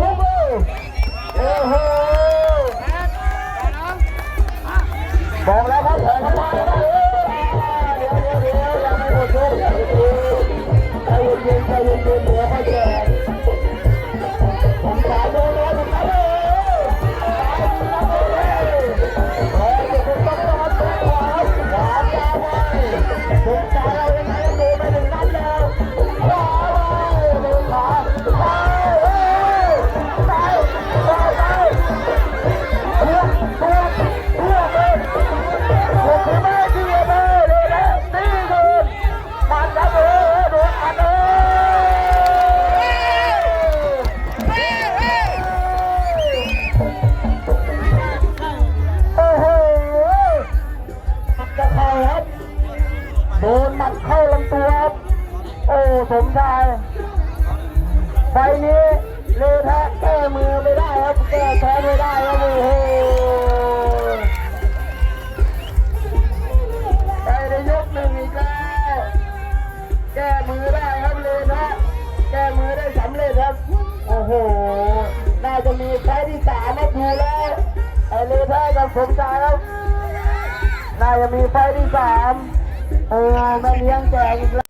หุ้โอ้โหบอกแล้วครับแผน ปู่สมชายไฟนี้เลแพ้แก้มือไม่ได้ครับแก้แพ้ไม่ได้ครับโอ้โหไปในยกหนึ่งอีกแล้วแก้มือได้ครับเลแพ้แก้มือได้สำเร็จครับ โอ้โห น่าจะมีไฟที่สามมาดูแล้วไอเลแพ้กับสมชายครับน่าจะมีไฟที่สามโอ้แม่เลี้ยงแจกอีกแล้ว